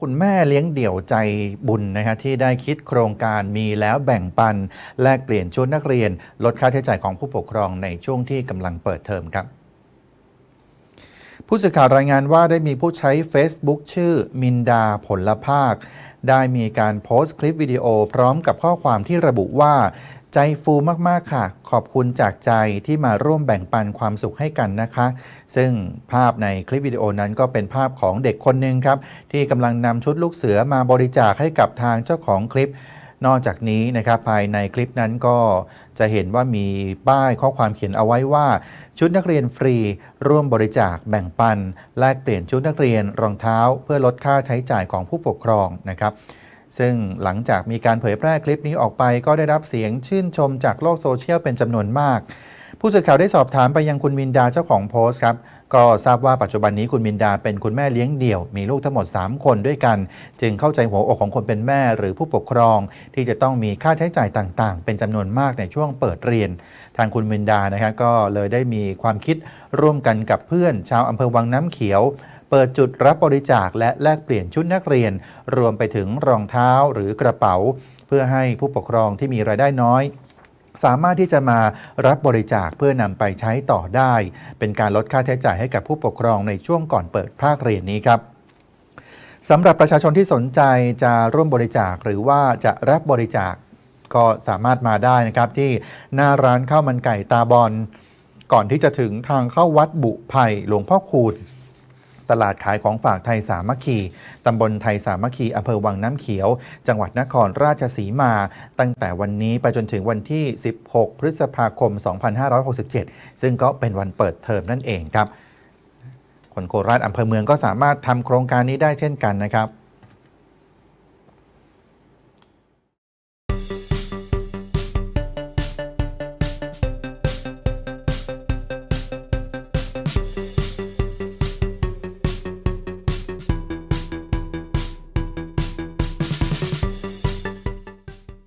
คุณแม่เลี้ยงเดี่ยวใจบุญนะฮะที่ได้คิดโครงการมีแล้วแบ่งปัน แลกเปลี่ยนชุดนักเรียน ลดค่าใช้จ่ายของผู้ปกครองในช่วงที่กำลังเปิดเทอมครับ ผู้สื่อข่าวรายงานว่าได้มีผู้ใช้ Facebook ชื่อมินดาผลภาค ได้มีการโพสต์คลิปวิดีโอพร้อมกับข้อความที่ระบุว่า ใจฟูมากๆค่ะ ขอบคุณจากใจที่มาร่วมแบ่งปันความสุขให้กันนะคะ ซึ่งภาพในคลิปวิดีโอนั้นก็เป็นภาพของเด็กคนหนึ่งครับ ที่กำลังนำชุดลูกเสือมาบริจาคให้กับทางเจ้าของคลิป นอกจากนี้นะครับภายในคลิปนั้นก็จะเห็นว่ามีป้ายข้อความเขียนเอาไว้ว่า ชุดนักเรียนฟรี ร่วมบริจาคแบ่งปัน แลกเปลี่ยนชุดนักเรียนรองเท้า เพื่อลดค่าใช้จ่ายของผู้ปกครองนะครับ ซึ่งหลังจากมีการเผยแพร่คลิปนี้ออกไปก็ได้รับเสียงชื่นชมจากโลกโซเชียลเป็นจำนวนมาก ผู้สื่อข่าวได้สอบถามไปยังคุณมินดาเจ้าของโพสต์ครับ ก็ทราบว่าปัจจุบันนี้คุณมินดาเป็นคุณแม่เลี้ยงเดี่ยว มีลูกทั้งหมด 3 คนด้วยกัน จึงเข้าใจหัวอกของคนเป็นแม่หรือผู้ปกครอง ที่จะต้องมีค่าใช้จ่ายต่าง ๆ เป็นจำนวนมากในช่วงเปิดเรียน ทางคุณมินดานะครับก็เลยได้มีความคิดร่วมกันกับเพื่อน ชาวอำเภอวังน้ำเขียว เปิดจุดรับบริจาคและแลกเปลี่ยนชุดนักเรียน รวมไปถึงรองเท้าหรือกระเป๋า เพื่อให้ผู้ปกครองที่มีรายได้น้อยสามารถที่จะมารับบริจาคเพื่อนำไปใช้ต่อได้ เป็นการลดค่าใช้จ่ายให้กับผู้ปกครองในช่วงก่อนเปิดภาคเรียนนี้ครับสำหรับประชาชนที่สนใจจะร่วมบริจาคหรือว่าจะรับบริจาคก็สามารถมาได้นะครับที่หน้าร้านข้าวมันไก่ตาบอลก่อนที่จะถึงทางเข้าวัดบุไผ่หลวงพ่อคูณ ตลาดขายของฝากไทยสามัคคีตำบลไทยสามัคคีอำเภอวังน้ำเขียว จังหวัดนครราชสีมา ตั้งแต่วันนี้ไปจนถึงวันที่ 16 พฤษภาคม 2567 ซึ่งก็เป็นวันเปิดเทอมนั่นเองครับคนโคราชอำเภอเมืองก็สามารถทำโครงการนี้ได้เช่นกันนะครับ